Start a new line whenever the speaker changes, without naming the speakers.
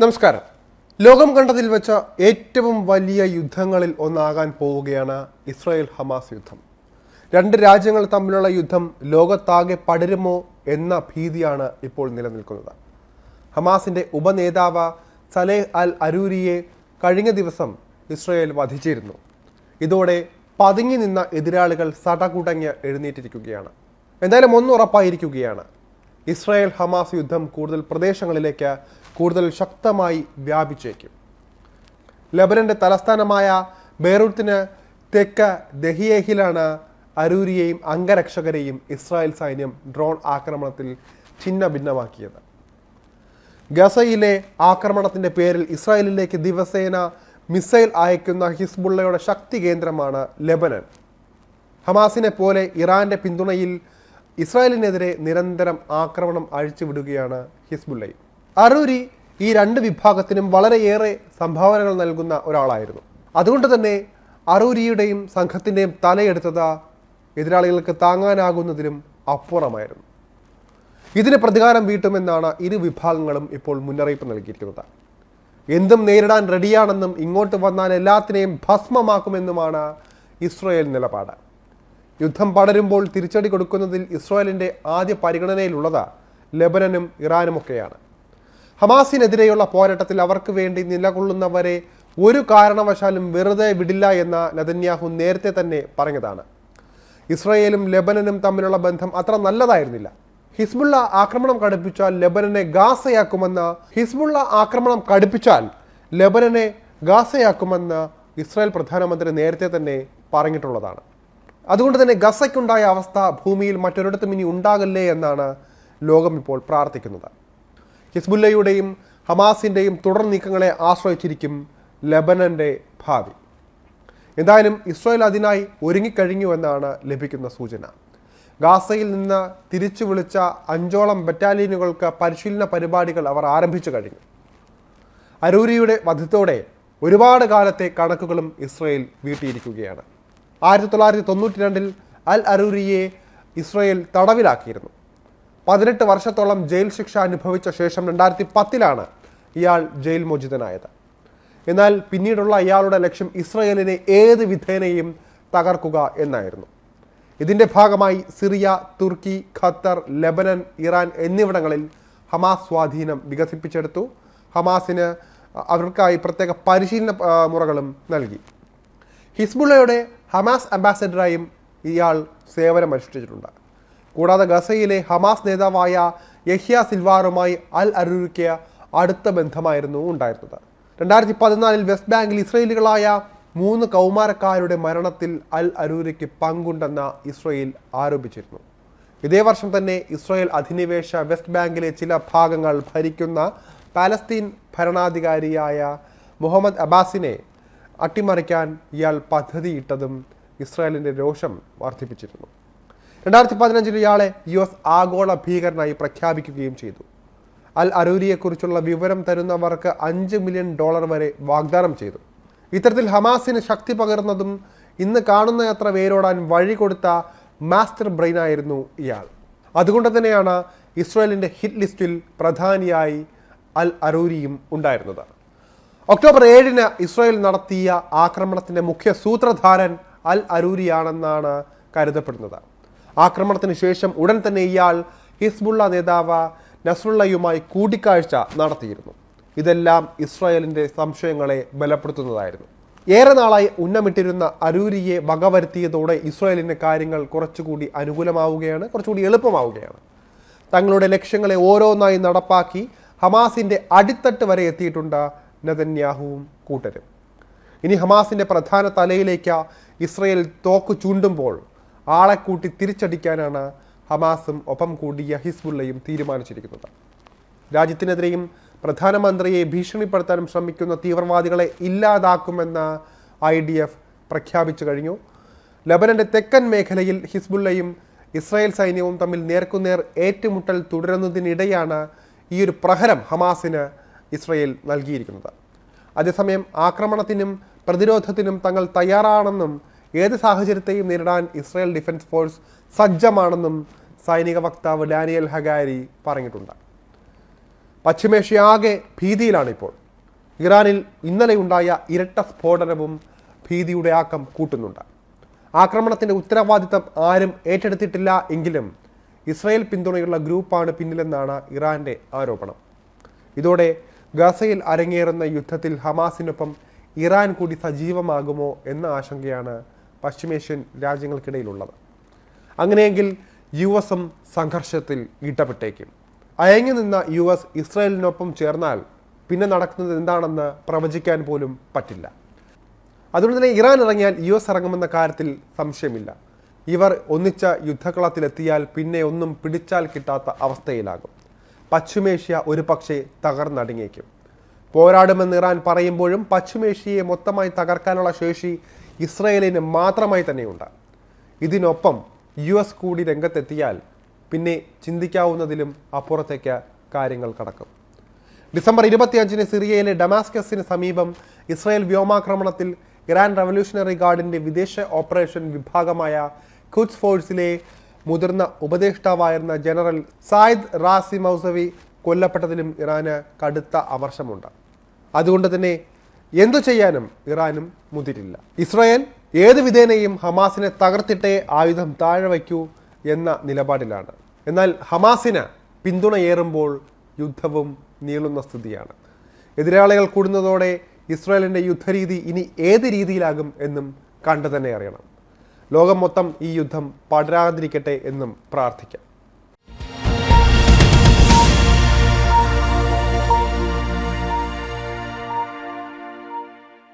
നമസ്കാരം. ലോകം കണ്ടതിൽ വെച്ച ഏറ്റവും വലിയ യുദ്ധങ്ങളിൽ ഒന്നാകാൻ പോവുകയാണ് ഇസ്രായേൽ ഹമാസ് യുദ്ധം. രണ്ട് രാജ്യങ്ങൾ തമ്മിലുള്ള യുദ്ധം ലോകത്താകെ പടരുമോ എന്ന ഭീതിയാണ് ഇപ്പോൾ നിലനിൽക്കുന്നത്. ഹമാസിന്റെ ഉപനേതാവ് സലേഹ് അൽ അരൂരിയെ കഴിഞ്ഞ ദിവസം ഇസ്രായേൽ വധിച്ചിരുന്നു. ഇതോടെ പതുങ്ങി നിന്ന എതിരാളികൾ സടകുടഞ്ഞ് എഴുന്നേറ്റിരിക്കുകയാണ്. എന്തായാലും ഒന്നുറപ്പായിരിക്കുകയാണ് ഇസ്രായേൽ ഹമാസ് യുദ്ധം കൂടുതൽ പ്രദേശങ്ങളിലേക്ക് കൂടുതൽ ശക്തമായി വ്യാപിച്ചേക്കും. ലബനന്റെ തലസ്ഥാനമായ ബെയ്റൂത്തിന് തെക്ക് ദഹിയേഹിലാണ് അരൂരിയെയും അംഗരക്ഷകരെയും ഇസ്രായേൽ സൈന്യം ഡ്രോൺ ആക്രമണത്തിൽ ഛിന്ന ഭിന്നമാക്കിയത് ഗസയിലെ ആക്രമണത്തിന്റെ പേരിൽ ഇസ്രായേലിലേക്ക് ദിവസേന മിസൈൽ അയക്കുന്ന ഹിസ്ബുള്ളയുടെ ശക്തി കേന്ദ്രമാണ് ലെബനൻ. ഹമാസിനെ പോലെ ഇറാന്റെ പിന്തുണയിൽ ഇസ്രായേലിനെതിരെ നിരന്തരം ആക്രമണം അഴിച്ചുവിടുകയാണ് ഹിസ്ബുള്ളയും. അറൂരി ഈ രണ്ട് വിഭാഗത്തിനും വളരെയേറെ സംഭാവനകൾ നൽകുന്ന ഒരാളായിരുന്നു. അതുകൊണ്ട് തന്നെ അറൂരിയുടെയും സംഘത്തിന്റെയും തലയെടുത്തത് എതിരാളികൾക്ക് താങ്ങാനാകുന്നതിലും അപ്പുറമായിരുന്നു. ഇതിന് പ്രതികാരം വീട്ടുമെന്നാണ് ഇരു വിഭാഗങ്ങളും ഇപ്പോൾ മുന്നറിയിപ്പ് നൽകിയിരിക്കുന്നത്. എന്തും നേരിടാൻ റെഡിയാണെന്നും ഇങ്ങോട്ട് വന്നാൽ എല്ലാത്തിനെയും ഭസ്മമാക്കുമെന്നുമാണ് ഇസ്രയേൽ നിലപാട്. യുദ്ധം പടരുമ്പോൾ തിരിച്ചടി കൊടുക്കുന്നതിൽ ഇസ്രായേലിന്റെ ആദ്യ പരിഗണനയിലുള്ളത് ലെബനനും ഇറാനുമൊക്കെയാണ്. ഹമാസിനെതിരെയുള്ള പോരാട്ടത്തിൽ അവർക്ക് വേണ്ടി നിലകൊള്ളുന്നവരെ ഒരു കാരണവശാലും വെറുതെ വിടില്ല എന്ന നതന്യാഹു നേരത്തെ തന്നെ പറഞ്ഞതാണ്. ഇസ്രയേലും ലെബനനും തമ്മിലുള്ള ബന്ധം അത്ര നല്ലതായിരുന്നില്ല. ഹിസ്ബുള്ള ആക്രമണം കടുപ്പിച്ചാൽ ലെബനനെ ഗാസയാക്കുമെന്ന് ഹിസ്ബുള്ള ആക്രമണം കടുപ്പിച്ചാൽ ലെബനനെ ഗാസയാക്കുമെന്ന് ഇസ്രായേൽ പ്രധാനമന്ത്രി നേരത്തെ തന്നെ പറഞ്ഞിട്ടുള്ളതാണ്. അതുകൊണ്ട് തന്നെ ഗസയ്ക്കുണ്ടായ അവസ്ഥ ഭൂമിയിൽ മറ്റൊരിടത്തും ഇനി ഉണ്ടാകല്ലേ എന്നാണ് ലോകം ഇപ്പോൾ പ്രാർത്ഥിക്കുന്നത്. ഹിസ്ബുല്ലയുടെയും ഹമാസിന്റെയും തുടർ നീക്കങ്ങളെ ആശ്രയിച്ചിരിക്കും ലെബനന്റെ ഭാവി. എന്തായാലും ഇസ്രായേൽ അതിനായി ഒരുങ്ങിക്കഴിഞ്ഞു എന്നാണ് ലഭിക്കുന്ന സൂചന. ഗാസയിൽ നിന്ന് തിരിച്ചു വിളിച്ച അഞ്ചോളം ബറ്റാലിയനുകൾക്ക് പരിശീലന പരിപാടികൾ അവർ ആരംഭിച്ചു കഴിഞ്ഞു. അരൂരിയുടെ വധത്തോടെ ഒരുപാട് കാലത്തെ കണക്കുകളും ഇസ്രയേൽ വീട്ടിയിരിക്കുകയാണ്. ആയിരത്തി തൊള്ളായിരത്തി തൊണ്ണൂറ്റി രണ്ടിൽ അൽ അരൂരിയെ ഇസ്രയേൽ തടവിലാക്കിയിരുന്നു. പതിനെട്ട് വർഷത്തോളം ജയിൽ ശിക്ഷ അനുഭവിച്ച ശേഷം രണ്ടായിരത്തി പത്തിലാണ് ഇയാൾ ജയിൽ മോചിതനായത്. എന്നാൽ പിന്നീടുള്ള ഇയാളുടെ ലക്ഷ്യം ഇസ്രയേലിനെ ഏത് വിധേനയും തകർക്കുക എന്നായിരുന്നു. ഇതിന്റെ ഭാഗമായി Syria Turkey Qatar Lebanon Iran എന്നിവിടങ്ങളിൽ ഹമാസ് സ്വാധീനം വികസിപ്പിച്ചെടുത്തു. ഹമാസിന് അവർക്കായി പ്രത്യേക പരിശീലന മുറകളും നൽകി. ഹിസ്ബുള്ളയുടെ ഹമാസ് അംബാസഡറായും ഇയാൾ സേവനം അനുഷ്ഠിച്ചിട്ടുണ്ട് കൂടാതെ ഗസയിലെ ഹമാസ് നേതാവായ യഹ്യ സിൽവാറുമായി അൽ അരൂരിക്ക് അടുത്ത ബന്ധമായിരുന്നു ഉണ്ടായിരുന്നത്. രണ്ടായിരത്തി പതിനാലിൽ വെസ്റ്റ് ബാങ്കിൽ ഇസ്രയേലികളായ മൂന്ന് കൗമാരക്കാരുടെ മരണത്തിൽ അൽ അരൂരിക്ക് പങ്കുണ്ടെന്ന് ഇസ്രയേൽ ആരോപിച്ചിരുന്നു. ഇതേ വർഷം തന്നെ ഇസ്രയേൽ അധിനിവേശ വെസ്റ്റ് ബാങ്കിലെ ചില ഭാഗങ്ങൾ ഭരിക്കുന്ന പാലസ്തീൻ ഭരണാധികാരിയായ മുഹമ്മദ് അബ്ബാസിനെ അട്ടിമറിക്കാൻ ഇയാൾ പദ്ധതിയിട്ടതും ഇസ്രായേലിന്റെ രോഷം വർദ്ധിപ്പിച്ചിരുന്നു. രണ്ടായിരത്തി പതിനഞ്ചിൽ ഇയാളെ യു എസ് ആഗോള ഭീകരനായി പ്രഖ്യാപിക്കുകയും ചെയ്തു. അൽ അരൂരിയെക്കുറിച്ചുള്ള വിവരം തരുന്നവർക്ക് അഞ്ച് മില്യൺ ഡോളർ വരെ വാഗ്ദാനം ചെയ്തു. ഇത്തരത്തിൽ ഹമാസിന് ശക്തി പകർന്നതും ഇന്ന് കാണുന്നയത്ര വേരോടാൻ വഴി കൊടുത്ത മാസ്റ്റർ ബ്രെയിനായിരുന്നു ഇയാൾ. അതുകൊണ്ട് തന്നെയാണ് ഇസ്രായേലിന്റെ ഹിറ്റ് ലിസ്റ്റിൽ പ്രധാനിയായി അൽ അരൂരിയും ഉണ്ടായിരുന്നത്. ഒക്ടോബർ ഏഴിന് ഇസ്രായേൽ നടത്തിയ ആക്രമണത്തിന്റെ മുഖ്യ സൂത്രധാരൻ അൽ അരൂരിയാണെന്നാണ് കരുതപ്പെടുന്നത്. ആക്രമണത്തിന് ശേഷം ഉടൻ തന്നെ ഇയാൾ ഹിസ്ബുള്ള നേതാവ് നസ്രുള്ളയുമായി കൂടിക്കാഴ്ച നടത്തിയിരുന്നു. ഇതെല്ലാം ഇസ്രായേലിന്റെ സംശയങ്ങളെ ബലപ്പെടുത്തുന്നതായിരുന്നു. ഏറെ നാളായി ഉന്നമിട്ടിരുന്ന അരൂരിയെ വകവരുത്തിയതോടെ ഇസ്രായേലിന്റെ കാര്യങ്ങൾ കുറച്ചുകൂടി അനുകൂലമാവുകയാണ് കുറച്ചുകൂടി എളുപ്പമാവുകയാണ്. തങ്ങളുടെ ലക്ഷ്യങ്ങളെ ഓരോന്നായി നടപ്പാക്കി ഹമാസിന്റെ അടിത്തട്ട് വരെ എത്തിയിട്ടുണ്ട് നതന്യാഹുവും കൂട്ടരും. ഇനി ഹമാസിന്റെ പ്രധാന തലയിലേക്ക് ഇസ്രയേൽ തോക്ക് ചൂണ്ടുമ്പോൾ ആളെ കൂട്ടി തിരിച്ചടിക്കാനാണ് ഹമാസും ഒപ്പം കൂടിയ ഹിസ്ബുള്ളയും തീരുമാനിച്ചിരിക്കുന്നത്. രാജ്യത്തിനെതിരെയും പ്രധാനമന്ത്രിയെ ഭീഷണിപ്പെടുത്താനും ശ്രമിക്കുന്ന തീവ്രവാദികളെ ഇല്ലാതാക്കുമെന്ന് ഐ ഡി എഫ് പ്രഖ്യാപിച്ചു കഴിഞ്ഞു. ലബനന്റെ തെക്കൻ മേഖലയിൽ ഹിസ്ബുള്ളയും ഇസ്രായേൽ സൈന്യവും തമ്മിൽ നേർക്കുനേർ ഏറ്റുമുട്ടൽ തുടരുന്നതിനിടെയാണ് ഈ ഒരു പ്രഹരം ഹമാസിന് ഇസ്രായേൽ നൽകിയിരിക്കുന്നത്. അതേസമയം ആക്രമണത്തിനും പ്രതിരോധത്തിനും തങ്ങൾ തയ്യാറാണെന്നും ഏത് സാഹചര്യത്തെയും നേരിടാൻ ഇസ്രായേൽ ഡിഫൻസ് ഫോഴ്സ് സജ്ജമാണെന്നും സൈനിക വക്താവ് ഡാനിയൽ ഹഗാരി പറഞ്ഞിട്ടുണ്ട്. പശ്ചിമേഷ്യ ഭീതിയിലാണ് ഇപ്പോൾ ഇറാനിൽ ഇന്നലെയുണ്ടായ ഇരട്ട സ്ഫോടനവും ഭീതിയുടെ ആക്കം കൂട്ടുന്നുണ്ട്. ആക്രമണത്തിന്റെ ഉത്തരവാദിത്തം ആരും ഏറ്റെടുത്തിട്ടില്ല എങ്കിലും ഇസ്രായേൽ പിന്തുണയുള്ള ഗ്രൂപ്പാണ് പിന്നിലെന്നാണ് ഇറാന്റെ ആരോപണം. ഇതോടെ ഗസയിൽ അരങ്ങേറുന്ന യുദ്ധത്തിൽ ഹമാസിനൊപ്പം ഇറാൻ കൂടി സജീവമാകുമോ എന്ന ആശങ്കയാണ് പശ്ചിമേഷ്യൻ രാജ്യങ്ങൾക്കിടയിലുള്ളത്. അങ്ങനെയെങ്കിൽ യു എസും സംഘർഷത്തിൽ ഇടപെട്ടേക്കും. അയങ്ങി നിന്ന യു എസ് ഇസ്രായേലിനൊപ്പം ചേർന്നാൽ പിന്നെ നടക്കുന്നത് എന്താണെന്ന് പ്രവചിക്കാൻ പോലും പറ്റില്ല. അതുകൊണ്ട് തന്നെ ഇറാൻ ഇറങ്ങിയാൽ യു എസ് ഇറങ്ങുമെന്ന കാര്യത്തിൽ സംശയമില്ല. ഇവർ ഒന്നിച്ച യുദ്ധകളത്തിലെത്തിയാൽ പിന്നെ ഒന്നും പിടിച്ചാൽ കിട്ടാത്ത അവസ്ഥയിലാകും. പശ്ചിമേഷ്യ ഒരു പക്ഷേ തകർന്നടങ്ങിയേക്കും പോരാടുമെന്ന് ഇറാൻ പറയുമ്പോഴും പശ്ചിമേഷ്യയെ മൊത്തമായി തകർക്കാനുള്ള ശേഷി ഇസ്രയേലിന് മാത്രമായി തന്നെയുണ്ട്. ഇതിനൊപ്പം യു എസ് കൂടി രംഗത്തെത്തിയാൽ പിന്നെ ചിന്തിക്കാവുന്നതിലും അപ്പുറത്തേക്ക് കാര്യങ്ങൾ കടക്കും. ഡിസംബർ ഇരുപത്തിയഞ്ചിന് സിറിയയിലെ ഡമാസ്കസിന് സമീപം ഇസ്രായേൽ വ്യോമാക്രമണത്തിൽ ഇറാൻ റവല്യൂഷണറി ഗാർഡിന്റെ വിദേശ ഓപ്പറേഷൻ വിഭാഗമായ ഖുദ്സ് ഫോഴ്സിലെ മുതിർന്ന ഉപദേഷ്ടാവായിരുന്ന ജനറൽ സായിദ് റാസി മൗസവി കൊല്ലപ്പെട്ടതിലും ഇറാന് കടുത്ത അമർഷമുണ്ട് അതുകൊണ്ട് തന്നെ എന്തു ചെയ്യാനും ഇറാനും മുതിരില്ല. ഇസ്രായേൽ ഏത് വിധേനയും ഹമാസിനെ തകർത്തിട്ടേ ആയുധം താഴെ വയ്ക്കൂ എന്ന നിലപാടിലാണ്. എന്നാൽ ഹമാസിന് പിന്തുണയേറുമ്പോൾ യുദ്ധവും നീളുന്ന സ്ഥിതിയാണ്. എതിരാളികൾ കൂടുന്നതോടെ ഇസ്രായേലിന്റെ യുദ്ധരീതി ഇനി ഏത് രീതിയിലാകും എന്നും കണ്ടു തന്നെ അറിയണം. ലോകം മൊത്തം ഈ യുദ്ധം പടരാതിരിക്കട്ടെ എന്നും പ്രാർത്ഥിക്കാം.